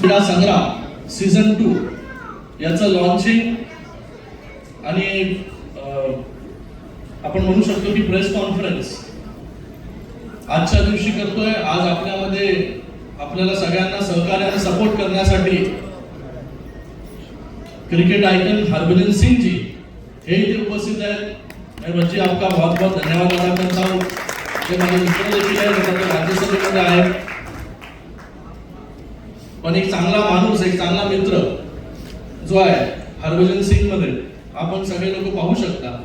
क्रीडा संग्राम season two याचं launching आणि आपण म्हणू शकतो की प्रेस कॉन्फरन्स आजच्या दिवशी करतोय आज आपल्यामध्ये आपल्याला सगळ्यांना सहकार्य आणि सपोर्ट करण्यासाठी क्रिकेट आयकन हरभजन सिंग जी हे इथे उपस्थित आहेत. मैं बच्ची आपका बहुत बहुत धन्यवाद अदा करता हूँ. जे माझे मित्र देखील आहेत राज्यसभेमध्ये आहेत. पण एक चांगला माणूस एक चांगला मित्र जो आहे हरभजन सिंगमध्ये आपण सगळे लोक पाहू शकता.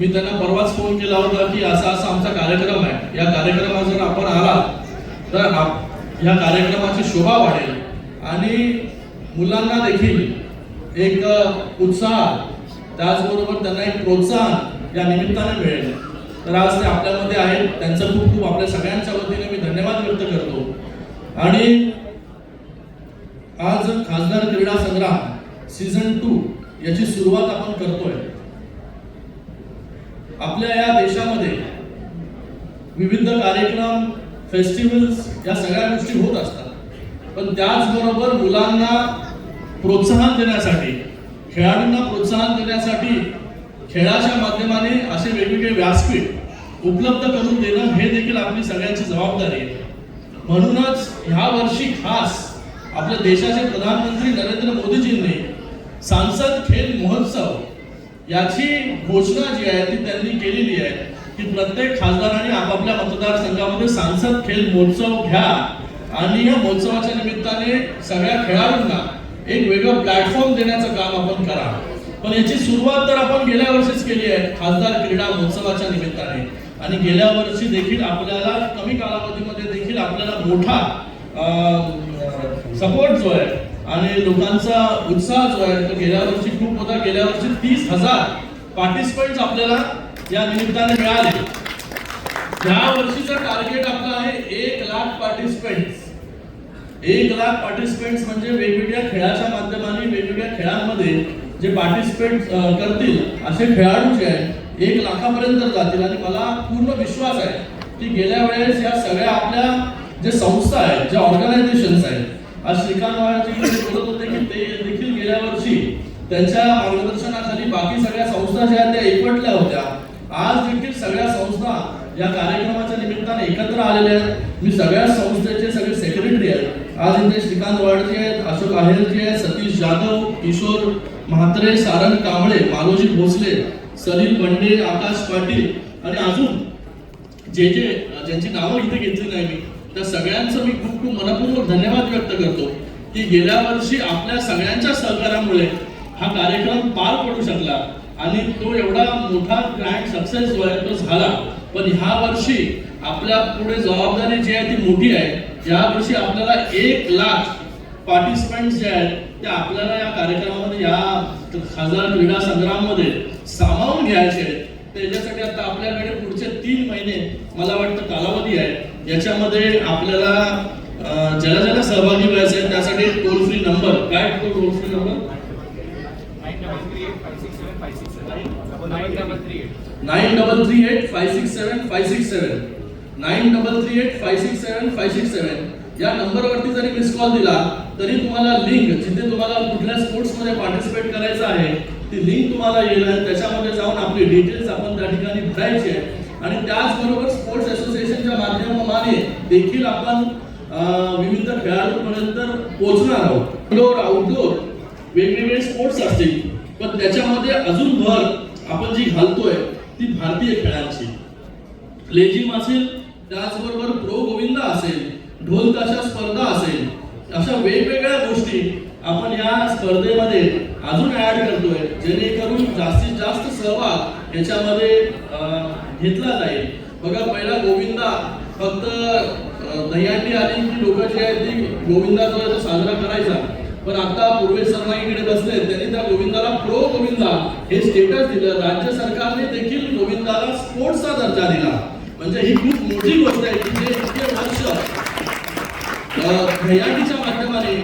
मी त्यांना परवाच फोन केला होता की असा असा आमचा कार्यक्रम आहे. या कार्यक्रमात जर आपण आला तर आप- या कार्यक्रमाची शोभा वाढेल. आणि मुलांना देखील एक उत्साह त्याचबरोबर त्यांना एक प्रोत्साहन या निमित्ताने मिळेल. तर आज ते आपल्यामध्ये आहेत. त्यांचं खूप खूप आपल्या सगळ्यांच्या वतीने मी धन्यवाद व्यक्त करतो. आणि आज खासदार क्रीडा संग्राम सीझन टू याची सुरुवात आपण करतोय. आपल्या या देशामध्ये विविध कार्यक्रम फेस्टिवल्स या सगळ्या गोष्टी होत असतात. पण त्याचबरोबर मुलांना प्रोत्साहन देण्यासाठी खेळाडूंना प्रोत्साहन देण्यासाठी खेळाच्या माध्यमाने असे वेगवेगळे व्यासपीठ उपलब्ध करून देणं हे देखील आपली सगळ्यांची जबाबदारी आहे. म्हणूनच ह्या वर्षी खास आपल्या देशाचे प्रधानमंत्री नरेंद्र मोदीजींनी सांसद खेल महोत्सव याची घोषणा जी आहे ती त्यांनी केलेली आहे की प्रत्येक खासदारांनी आपापल्या मतदारसंघामध्ये सांसद खेल महोत्सव घ्या. आणि या महोत्सवाच्या निमित्ताने सगळ्या खेळाडूंना एक वेगळं प्लॅटफॉर्म देण्याचं काम आपण करा. पण याची सुरुवात तर आपण गेल्या वर्षीच केली आहे खासदार क्रीडा महोत्सवाच्या निमित्ताने. आणि गेल्या वर्षी देखील आपल्याला कमी कालावधीमध्ये देखील आपल्याला मोठा सपोर्ट जो आहे आणि लोकांचा उत्साह जो आहे तो गेल्या वर्षी खूप होता. गेल्या वर्षी तीस हजार पार्टिसिपंट आपल्याला या निमित्ताने मिळाले. या वर्षीचं टार्गेट आपलं आहे एक लाख पार्टिसिपेंट्स एक लाख पार्टिसिपेंट्स म्हणजे वेगवेगळ्या खेळाच्या माध्यमाने वेगवेगळ्या खेळांमध्ये जे पार्टिसिपेट करतील असे खेळाडू जे आहेत एक लाखापर्यंत जातील. आणि मला पूर्ण विश्वास आहे की गेल्या वेळेस या सगळ्या आपल्या जे संस्था आहेत ज्या ऑर्गनायझेशन्स आहेत आज श्रीकांत महाराज बोलत होते की ते देखील गेल्या वर्षी त्यांच्या मार्गदर्शनाखाली बाकी सगळ्या संस्था ज्या आहेत त्या एकवटल्या होत्या. आज देखील सगळ्या संस्था या कार्यक्रमाच्या निमित्ताने एकत्र आलेल्या आहेत. मी सगळ्या संस्थेचे सगळे सेक्रेटरी आहेत. आज इथे श्रीकांत वाडजी आहेत अशोक आहेरजी आहेत सतीश जाधव किशोर म्हात्रे सारंग कांबळे मालोजी भोसले सलील बंडे आकाश पाटील आणि अजून जे जे ज्यांची नावं इथे घेतली नाही मी त्या सगळ्यांचं मी खूप खूप मनपूर्वक धन्यवाद व्यक्त करतो की गेल्या वर्षी आपल्या सगळ्यांच्या सहकार्यामुळे हा कार्यक्रम पार पडू शकला आणि तो एवढा मोठा ग्रँड सक्सेस जो आहे तो झाला. पण ह्या वर्षी आपल्या पुढे जबाबदारी जी आहे ती मोठी आहे. या वर्षी आपल्याला एक लाख पार्टिसिपेंट जे आहेत ते आपल्याला या कार्यक्रमामध्ये या खासदार क्रीडा संग्राममध्ये सामावून घ्यायचे आहेत. त्याच्यासाठी आता आपल्याकडे पुढचे तीन महिने मला वाटतं कालावधी आहे. याच्यामध्ये आपल्याला ज्याला ज्याला सहभागी व्हायचं आहे त्यासाठी टोल फ्री नंबर काय तो toll free number nine double three eight five six seven five six seven nine double three eight five six seven five six seven या नंबरवरती जरी मिस कॉल दिला तरी तुम्हाला लिंक जिथे तुम्हाला कुठल्या स्पोर्ट्समध्ये पार्टिसिपेट करायचं आहे ती लिंक तुम्हाला येईल आणि त्याच्यामध्ये जाऊन आपली डिटेल्स आपण त्या ठिकाणी भरायची आहे. आणि त्याचबरोबर स्पोर्ट्स असोसिएशनच्या माध्यमातून देखील आपण विविध खेळाडूपर्यंत पोहोचणार आहोत. इंडोर आउटडोर वेगवेगळे स्पोर्ट्स असतील. पण त्याच्यामध्ये अजून भर आपण जी घालतोय ती भारतीय खेळांची. लेझिम असेल त्याचबरोबर प्रो गोविंदा असेल ढोल ताशा स्पर्धा असेल अशा वेगवेगळ्या गोष्टी आपण या स्पर्धेमध्ये अजून ॲड करतोय जेणेकरून जास्तीत जास्त सहभाग याच्यामध्ये घेतला जाईल. बघा पहिला गोविंदा फक्त अं, आली की लोक जे आहेत ती गोविंदाचा साजरा करायचा पण आता पूर्वेश इकडे बसले त्यांनी त्या गोविंदाला प्रो गोविंदा हे स्टेटस दिलं. राज्य सरकारने देखील गोविंदाला स्पोर्ट्सचा दर्जा दिला. म्हणजे ही खूप मोठी गोष्ट आहे की जे इतके वर्ष दहीहंडीच्या माध्यमाने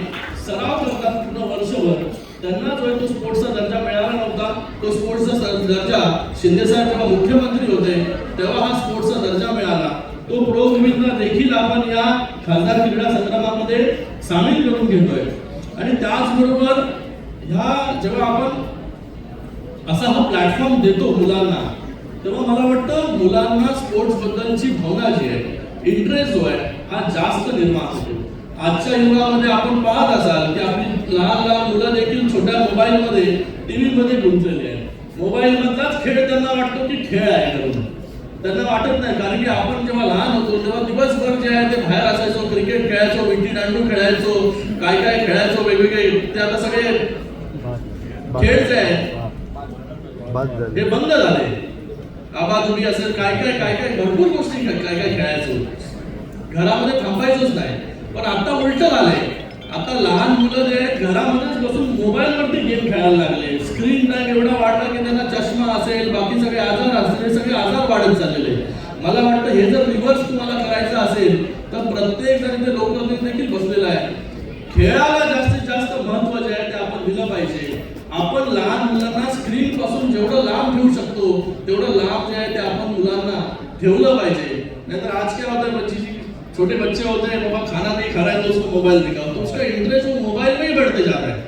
सराव करतात पूर्ण वर्षभर त्यांना जो आहे तो स्पोर्ट्सचा दर्जा मिळाला नव्हता. तो स्पोर्ट्सचा दर्जा दर्जा शिंदेसाहेब जेव्हा मुख्यमंत्री होते तेव्हा हा स्पोर्ट्सचा दर्जा मिळाला. तो प्रो देखील आपण या खासदार क्रीडा संग्रामामध्ये सामील करून घेतोय. आणि त्याचबरोबर ह्या जेव्हा आपण असा हा प्लॅटफॉर्म देतो मुलांना तेव्हा मला वाटतं मुलांना स्पोर्ट्स बद्दलची भावना जी आहे इंटरेस्ट जो आहे हा जास्त निर्माण होतो. आजच्या युगामध्ये आपण पाहत असाल की आपली लहान लहान मुलं देखील छोट्या मोबाईलमध्ये टीव्ही मध्ये गुंतलेली आहे मोबाईल मधलाच खेळ त्यांना वाटतो की खेळ आहे करून त्यांना वाटत नाही कारण की आपण जेव्हा लहान होतो तेव्हा दिवसभर जे आहे ते बाहेर असायचो क्रिकेट खेळायचो विटी दांडू खेळायचो काय काय खेळायचो वेगवेगळे ते आता सगळे खेळ जे आहेत हे बंद झाले. आबाधुबी असेल काय काय काय काय भरपूर गोष्टी काय काय खेळायचो. घरामध्ये थांबायचंच नाही. पण आता उलट झालंय. आता लहान मुलं जे आहेत घरामध्येच बसून मोबाईल वरती गेम खेळायला लागले. स्क्रीन टाइम एवढा वाढला की त्यांना चष्मा असेल बाकी सगळे आजार असेल हे सगळे आजार वाढत चाललेले मला वाटतं हे जर रिव्हर्स तुम्हाला करायचं असेल तर प्रत्येक जण ते लोकप्रतिनिधी देखील बसलेला आहे. खेळाला जास्तीत जास्त महत्त्व जे आहे ते आपण दिलं पाहिजे. आपण लहान मुलांना स्क्रीन पासून जेवढं लांब ठेवू शकतो तेवढं लांब जे आहे ते आपण मुलांना ठेवलं पाहिजे. नाहीतर आज काय होतं बच्ची छोटे बच्चे होते बाबा खाना नाही खा रहा है तो उसको मोबाइल दिखाओ उसका इंटरेस्ट वो मोबाइल में ही बढ़ते जा रहा है।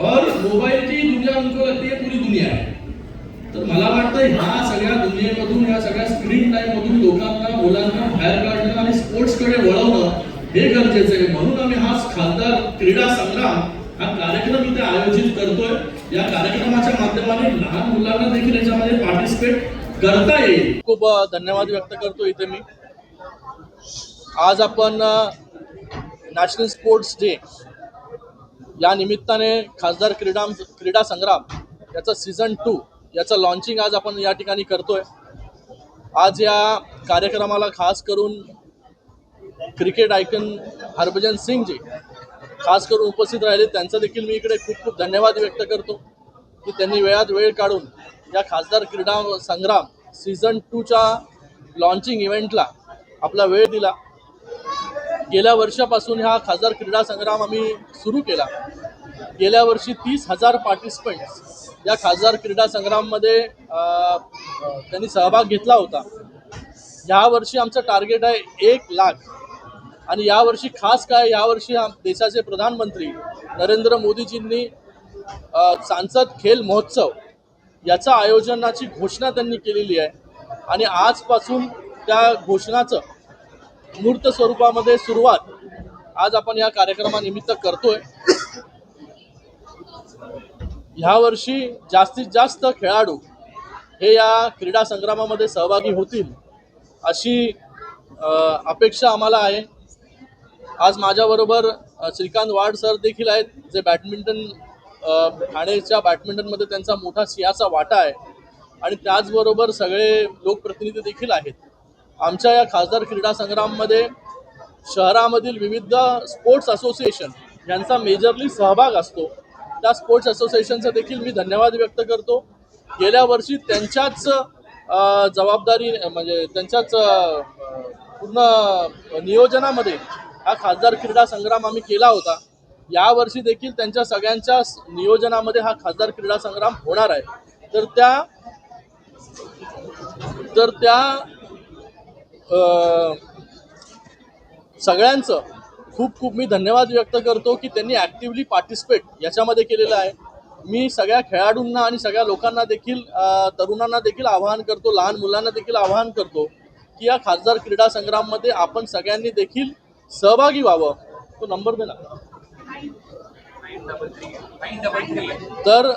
और मोबाइल की दुनिया उनको लगती है पूरी दुनिया है। तर मला वाटतं ह्या सगळ्या दुनियेमधून ह्या सगळ्या स्क्रीन टाइम मधून लोकांना मुलांना बाहेर काढणं आणि स्पोर्ट्सकडे वळवणं हे गरजेचं आहे. म्हणून आम्ही हा खासदार क्रीडा संग्राम हा कार्यक्रम इथे आयोजित करतोय. या कार्यक्रमाच्या माध्यमाने लहान मुलांना देखील याच्यामध्ये पार्टिसिपेट करता येईल. खूप धन्यवाद व्यक्त करतो इथे मी. आज आपण नॅशनल स्पोर्ट्स डे या निमित्ताने खासदार क्रीडा क्रीडा संग्राम याचा सीझन टू याचं लॉन्चिंग आज आपण या ठिकाणी करतोय. आज या कार्यक्रमाला खास करून क्रिकेट आयकन हरभजन सिंगजी खास करून उपस्थित राहिले. त्यांचा देखील मी इकडे खूप खूप धन्यवाद व्यक्त करतो की त्यांनी वेळात वेळ काढून या खासदार क्रीडा संग्राम सीझन टूच्या लॉन्चिंग इव्हेंटला आपला वेळ दिला. गेल्या वर्षापासून हा खासदार क्रीडा संग्राम आम्ही सुरू केला. गेल्या वर्षी तीस हजार पार्टिसिपंट्स या खासदार क्रीडा संग्राममध्ये त्यांनी सहभाग घेतला होता. यावर्षी आमचं टार्गेट आहे एक लाख. आणि यावर्षी खास काय यावर्षी देशाचे प्रधानमंत्री नरेंद्र मोदीजींनी सांसद खेल महोत्सव याचा आयोजनाची घोषणा त्यांनी केलेली आहे. आणि आजपासून त्या घोषणाचं मूर्त स्वरूपामध्ये सुरुवात आज आपण या कार्यक्रमानिमित्त करतोय. ह्या वर्षी जास्तीत जास्त खेळाडू हे या क्रीडा संग्रामामध्ये सहभागी होतील अशी अपेक्षा आम्हाला आहे. आज माझ्याबरोबर श्रीकांत वाड सर देखील आहेत जे बॅडमिंटन ठाणेच्या बॅडमिंटनमध्ये त्यांचा मोठा सिंहाचा वाटा आहे. आणि त्याचबरोबर सगळे लोकप्रतिनिधी देखील आहेत. आमच्या या खासदार क्रीडा संग्राममध्ये शहरामधील विविध स्पोर्ट्स असोसिएशन यांचा मेजरली सहभाग असतो. त्या स्पोर्ट्स असोसिएशनचा देखील मी धन्यवाद व्यक्त करतो. गेल्या वर्षी त्यांच्याच जबाबदारी म्हणजे त्यांच्याच पूर्ण नियोजनामध्ये हा खासदार क्रीडा संग्राम आम्ही केला होता. यावर्षी देखील त्यांच्या सगळ्यांच्या नियोजनामध्ये हा खासदार क्रीडा संग्राम होणार आहे. तर त्या तर त्या सगळ्यांचं खूप खूप मी धन्यवाद व्यक्त करतो की त्यांनी ॲक्टिवली पार्टिसिपेट याच्यामध्ये केलेलं आहे. मी सगळ्या खेळाडूंना आणि सगळ्या लोकांना देखील तरुणांना देखील आवाहन करतो लहान मुलांना देखील आवाहन करतो की या खासदार क्रीडा संग्राममध्ये आपण सगळ्यांनी देखील सहभागी व्हावं. तो नंबर दे ना तर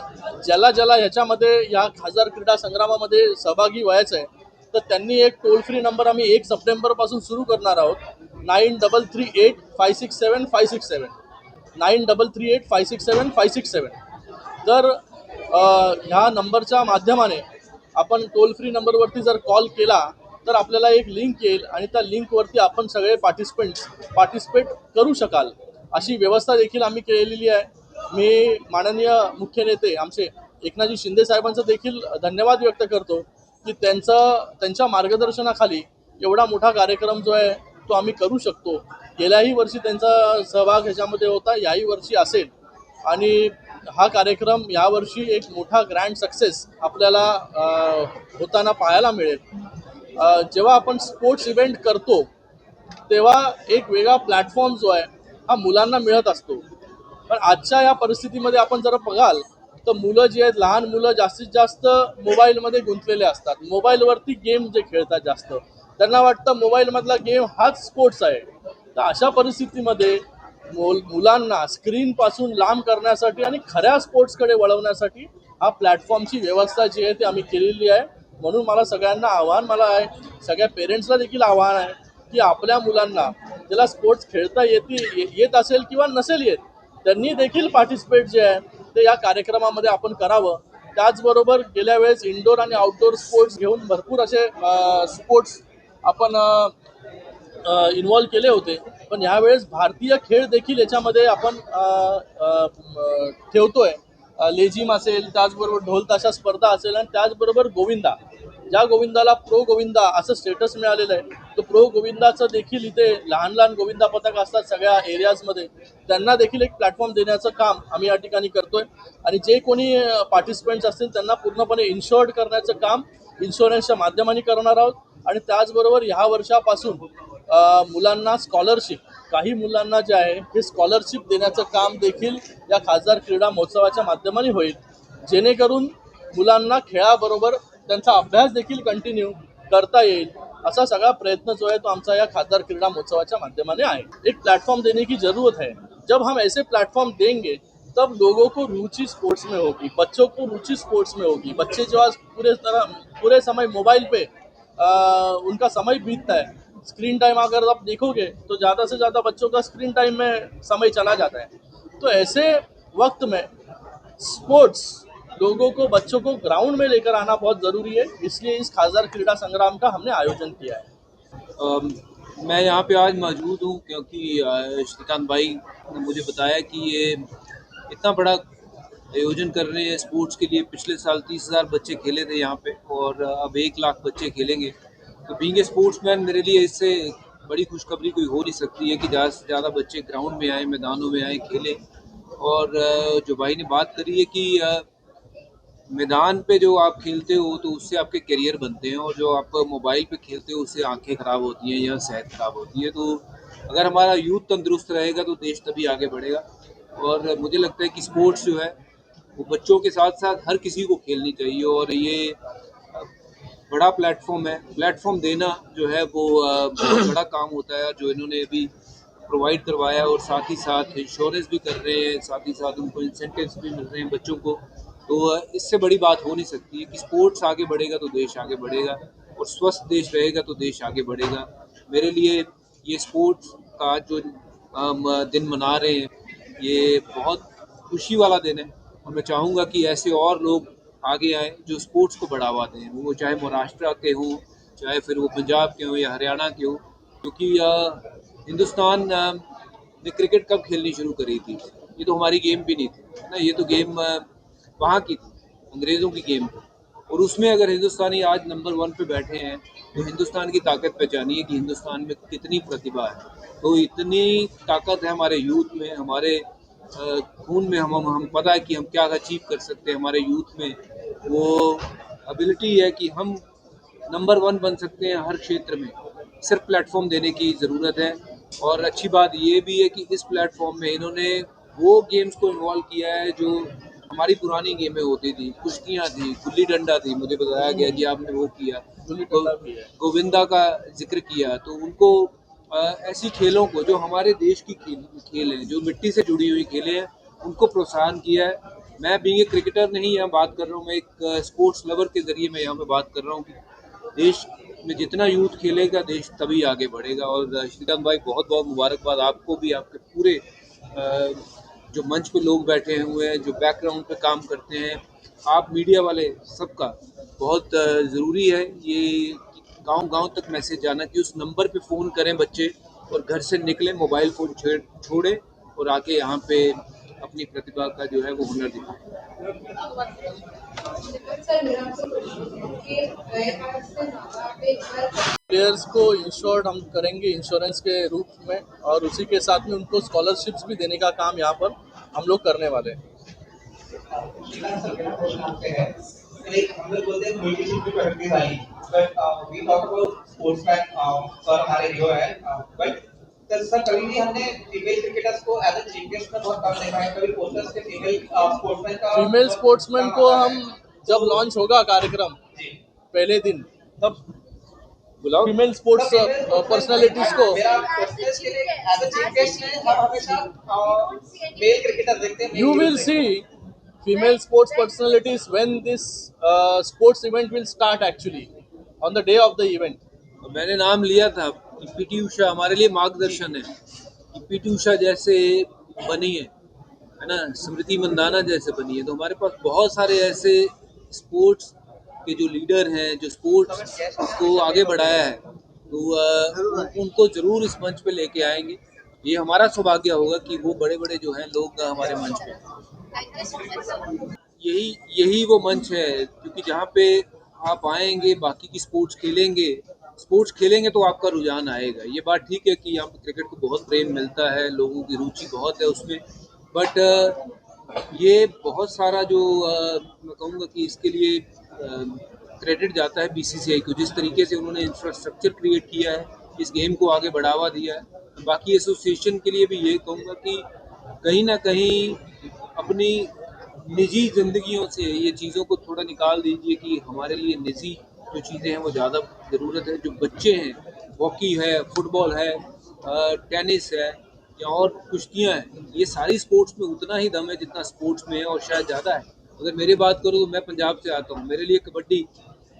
ज्याला ज्याला ह्याच्यामध्ये या खासदार क्रीडा संग्रामामध्ये सहभागी व्हायचं आहे तर त्यांनी एक टोल फ्री नंबर आम्ही एक सप्टेंबरपासून सुरू करणार आहोत. Nine double three eight five six seven five six seven. Nine double three eight five six seven five six seven. तर ह्या नंबरच्या माध्यमाने आपण टोल फ्री नंबरवरती जर कॉल केला तर आपल्याला एक लिंक येईल आणि त्या लिंकवरती आपण सगळे पार्टिसिपेंट्स पार्टिसिपेट करू शकाल. अशी व्यवस्था देखील आम्ही केलेली आहे. मी माननीय मुख्य नेते आमचे एकनाथजी शिंदे साहेबांचं देखील धन्यवाद व्यक्त करतो. की त्यांचं त्यांच्या मार्गदर्शनाखाली एवढा मोठा कार्यक्रम जो आहे तो आम्ही करू शकतो. गेल्याही वर्षी त्यांचा सहभाग ह्याच्यामध्ये होता याही वर्षी असेल. आणि हा कार्यक्रम यावर्षी एक मोठा ग्रँड सक्सेस आपल्याला होताना पाहायला मिळेल. जेव्हा आपण स्पोर्ट्स इव्हेंट करतो तेव्हा एक वेगळा प्लॅटफॉर्म जो आहे हा मुलांना मिळत असतो. पण आजच्या या परिस्थितीमध्ये आपण जर बघाल तर मुलं जी आहेत लहान मुलं जास्तीत जास्त मोबाईलमध्ये गुंतलेले असतात. मोबाईलवरती गेम जे खेळतात जास्त. त्यांना वाटतं मोबाईलमधला गेम हाच स्पोर्ट्स आहे. तर अशा परिस्थितीमध्ये मुलांना स्क्रीनपासून लांब करण्यासाठी आणि खऱ्या स्पोर्ट्सकडे वळवण्यासाठी हा प्लॅटफॉर्मची व्यवस्था जी आहे ती आम्ही केलेली आहे. म्हणून मला सगळ्यांना आव्हान मला आहे सगळ्या पेरेंट्सला देखील आव्हान आहे की आपल्या मुलांना ज्याला स्पोर्ट्स खेळता येते येत असेल किंवा नसेल येत त्यांनी देखील पार्टिसिपेट जे आहे ते या कार्यक्रमामध्ये आपण करावं. त्याचबरोबर गेल्या वेळेस इंडोर आणि आउटडोर स्पोर्ट्स घेऊन भरपूर असे स्पोर्ट्स आपण इन्व्हॉल्व केले होते. पण यावेळेस भारतीय खेळ देखील याच्यामध्ये आपण ठेवतोय. लेझिम असेल त्याचबरोबर ढोल ताशा स्पर्धा असेल आणि त्याचबरोबर गोविंदा. ज्या गोविंदाला प्रो गोविंदा असं स्टेटस मिळालेलं आहे तर प्रो गोविंदाचं देखील इथे लहान लहान गोविंदा पथक असतात सगळ्या एरियाजमध्ये त्यांना देखील एक प्लॅटफॉर्म देण्याचं काम आम्ही या ठिकाणी करतोय. आणि जे कोणी पार्टिसिपेंट्स असतील त्यांना पूर्णपणे इन्शुअर्ड करण्याचं काम इन्शुरन्सच्या माध्यमाने करणार आहोत. आणि त्याचबरोबर ह्या वर्षापासून मुलांना स्कॉलरशिप काही मुलांना जे आहे हे स्कॉलरशिप देण्याचं काम देखील या खासदार क्रीडा महोत्सवाच्या माध्यमाने होईल. जेणेकरून मुलांना खेळाबरोबर त्यांचा अभ्यास देखील कंटिन्यू करता येईल. असा सगळा प्रयत्न जो है तो आमचा या खासदार क्रीडा महोत्सवाच्या माध्यमाने आहे. एक प्लेटफॉर्म देने की ज़रूरत है जब हम ऐसे प्लेटफॉर्म देंगे तब लोगों को रुचि स्पोर्ट्स में होगी बच्चों को रुचि स्पोर्ट्स में होगी। बच्चे जो आज पूरे तरह पूरे समय मोबाइल पे आ, उनका समय बीतता है। स्क्रीन टाइम अगर आप देखोगे तो ज़्यादा से ज़्यादा बच्चों का स्क्रीन टाइम में समय चला जाता है। तो ऐसे वक्त में स्पोर्ट्स लोगों को बच्चों को ग्राउंड में लेकर आना बहुत ज़रूरी है। इसलिए इस खासदार क्रीड़ा संग्राम का हमने आयोजन किया है। अम, मैं यहाँ पे आज मौजूद हूँ क्योंकि श्रीकांत भाई ने मुझे बताया कि ये इतना बड़ा आयोजन कर रहे हैं स्पोर्ट्स के लिए। पिछले साल तीस हज़ार बच्चे खेले थे यहाँ पे और अब एक लाख बच्चे खेलेंगे। तो बीइंग ए स्पोर्ट्समैन मेरे लिए इससे बड़ी खुशखबरी कोई हो नहीं सकती है कि ज़्यादा से ज़्यादा बच्चे ग्राउंड में आए मैदानों में आए खेलें। और जो भाई ने बात करी है कि मैदान पे जो आप खेलते हो तो उससे आपके करियर बनते हैं और जो आप मोबाइल पे खेलते हो, उससे आँखें खराब होती हैं या सेहत खराब होती है। तो अगर हमारा यूथ तंदुरुस्त रहेगा तो देश तभी आगे बढ़ेगा। और मुझे लगता है कि स्पोर्ट्स जो है, वो बच्चों के साथ साथ हर किसी को खेलनी चाहिए और ये बड़ा प्लेटफॉर्म है। प्लेटफॉर्म देना जो है, वो बड़ा काम होता है, जो इन्होंने अभी प्रोवाइड करवाया और साथ ही साथ इंश्योरेंस भी कर रहे हैं, साथ ही साथ उनको इंसेंटिव्स भी मिल रहे हैं बच्चों को। तो इससे बड़ी बात हो नहीं सकती है कि स्पोर्ट्स आगे बढ़ेगा तो देश आगे बढ़ेगा और स्वस्थ देश रहेगा तो देश आगे बढ़ेगा। मेरे लिए ये स्पोर्ट्स का जो दिन मना रहे हैं, ये बहुत खुशी वाला दिन है। और मैं चाहूँगा कि ऐसे और लोग आगे आए जो स्पोर्ट्स को बढ़ावा दें। वो चाहे महाराष्ट्र के हों, चाहे फिर वो पंजाब के हों या हरियाणा के हों, क्योंकि हिंदुस्तान ने क्रिकेट कब खेलनी शुरू करी थी? ये तो हमारी गेम भी नहीं थी। ना, ये तो गेम वहाँ की थी अंग्रेज़ों की गेम। थी और उसमें अगर हिंदुस्तानी आज नंबर वन पे बैठे हैं तो हिंदुस्तान की ताकत पहचानिए कि हिंदुस्तान में कितनी प्रतिभा है। तो इतनी ताकत है हमारे यूथ में, हमारे खून में हम हम हम पता है कि हम क्या अचीव कर सकते हैं हमारे यूथ में। वो एबिलिटी है कि हम नंबर वन बन सकते हैं हर क्षेत्र में। सिर्फ़ प्लेटफॉर्म देने की ज़रूरत है। और अच्छी बात ये भी है कि इस प्लेटफॉर्म में इन्होंने वो गेम्स को इन्वॉल्व किया है जो हमारी पुरानी गेमें होती थी कुश्तियाँ थी गुल्ली डंडा थी मुझे बताया गया कि आपने वो किया। तो। गोविंदा का ज़िक्र किया तो उनको अ, ऐसी खेलों को जो हमारे देश की खेल खेल हैं जो मिट्टी से जुड़ी हुई खेलें हैं उनको प्रोत्साहन किया है। मैं बीइंग ए क्रिकेटर नहीं यहाँ बात कर रहा हूँ मैं एक स्पोर्ट्स लवर के ज़रिए मैं यहाँ पे बात कर रहा हूँ कि देश में जितना यूथ खेलेगा देश तभी आगे बढ़ेगा। और श्रीकांत भाई बहुत बहुत मुबारकबाद। आपको भी आपके पूरे जो मंच पे लोग बैठे हुए हैं, जो बैकग्राउंड पे काम करते हैं, आप मीडिया वाले सबका बहुत ज़रूरी है ये गाँव गाँव तक मैसेज जाना कि उस नंबर पे फ़ोन करें बच्चे और घर से निकलें मोबाइल फ़ोन छोड़ें और आके यहाँ पे अपनी प्रतिभा का जो है वो हुनर दिखाएँ है प्लेयर्स को इंश्योर्ड हम करेंगे इंश्योरेंस के रूप में और उसी के साथ में उनको स्कॉलरशिप्स भी देने का काम यहाँ पर हम लोग करने वाले हैं। हम लोग बोलते हैं मल्टीशिप की practice I but we talk about sportsman sir हमारे जो है बट सर सर कभी भी हमने फीमेल क्रिकेटर्स को एज अ चैंपियंस में बहुत कम देखा है कभी पोस्टर्स पे फीमेल स्पोर्ट्समैन का फीमेल स्पोर्ट्समैन को हम जब लॉन्च होगा कार्यक्रम पहले दिन तब बुलाओ। फीमेल स्पोर्ट्स पर्सनालिटीज को। मेरा क्वेश्चन के लिए एज अ चैंपियंस में हम हमेशा मेल क्रिकेटर देखते हैं you will see female sports personalities when this uh, sports event will start actually on the day of the event. मैंने नाम लिया था। कि पीटी उषा हमारे लिए मार्गदर्शन है। कि पीटी उषा जैसे बनी है है ना? स्मृति मंदाना जैसे बनी है। तो हमारे पास बहुत सारे ऐसे स्पोर्ट्स के जो लीडर हैं जो स्पोर्ट्स को आगे बढ़ाया है तो अ, उनको ज़रूर इस मंच पे लेके आएँगे। ये हमारा सौभाग्य होगा कि वो बड़े बड़े जो हैं लोग हमारे मंच पे. यही यही वो मंच है क्योंकि जहाँ पे आप आएँगे बाकी की स्पोर्ट्स खेलेंगे स्पोर्ट्स खेलेंगे तो आपका रुझान आएगा। ये बात ठीक है कि यहाँ पर क्रिकेट को बहुत प्रेम मिलता है, लोगों की रुचि बहुत है उसमें। बट ये बहुत सारा जो मैं कहूँगा कि इसके लिए क्रेडिट जाता है बीसीसीआई को। जिस तरीके से उन्होंने इंफ्रास्ट्रक्चर क्रिएट किया है, इस गेम को आगे बढ़ावा दिया है। बाकी एसोसिएशन के लिए भी ये कहूँगा कि कहीं ना कहीं अपनी निजी जिंदगियों से ये चीज़ों को थोड़ा निकाल दीजिए कि हमारे लिए निजी जो चीज़ें हैं वो ज़्यादा ज़रूरत है। जो बच्चे हैं, हॉकी है, फुटबॉल है टेनिस है या और कुश्तियाँ हैं, ये सारी स्पोर्ट्स में उतना ही दम है जितना स्पोर्ट्स में है और शायद ज़्यादा है। अगर मेरी बात करूँ तो मैं पंजाब से आता हूँ। मेरे लिए कबड्डी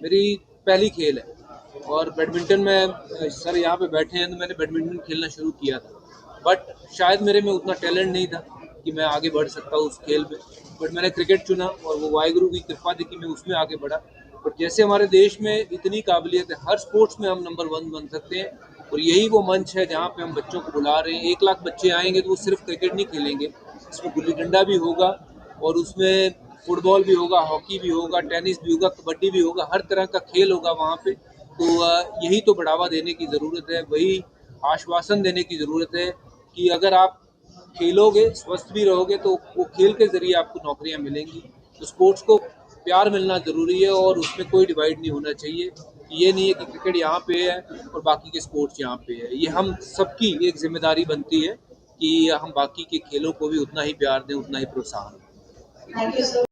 मेरी पहली खेल है और बैडमिंटन में सर यहाँ पे बैठे हैं तो मैंने बैडमिंटन खेलना शुरू किया था। बट शायद मेरे में उतना टैलेंट नहीं था कि मैं आगे बढ़ सकता हूँ उस खेल में। बट मैंने क्रिकेट चुना और वो वाहिगुरु की कृपा थी कि मैं उसमें आगे बढ़ा। बट जैसे हमारे देश में इतनी काबिलियत है, हर स्पोर्ट्स में हम नंबर वन बन सकते हैं और यही वो मंच है जहाँ पे हम बच्चों को बुला रहे हैं। एक लाख बच्चे आएँगे तो वो सिर्फ़ क्रिकेट नहीं खेलेंगे, इसमें गुल्ली डंडा भी होगा और उसमें फुटबॉल भी होगा हॉकी भी होगा टेनिस भी होगा, कबड्डी भी होगा, हर तरह का खेल होगा वहाँ पे। तो यही तो बढ़ावा देने की ज़रूरत है, वही आश्वासन देने की ज़रूरत है कि अगर आप खेलोगे, स्वस्थ भी रहोगे तो वो खेल के ज़रिए आपको नौकरियाँ मिलेंगी। तो स्पोर्ट्स को प्यार मिलना ज़रूरी है और उसमें कोई डिवाइड नहीं होना चाहिए। ये नहीं है कि क्रिकेट यहाँ पे है और बाकी के स्पोर्ट्स यहाँ पे है। ये हम सबकी एक ज़िम्मेदारी बनती है कि हम बाकी के खेलों को भी उतना ही प्यार दें, उतना ही प्रोत्साहन दें.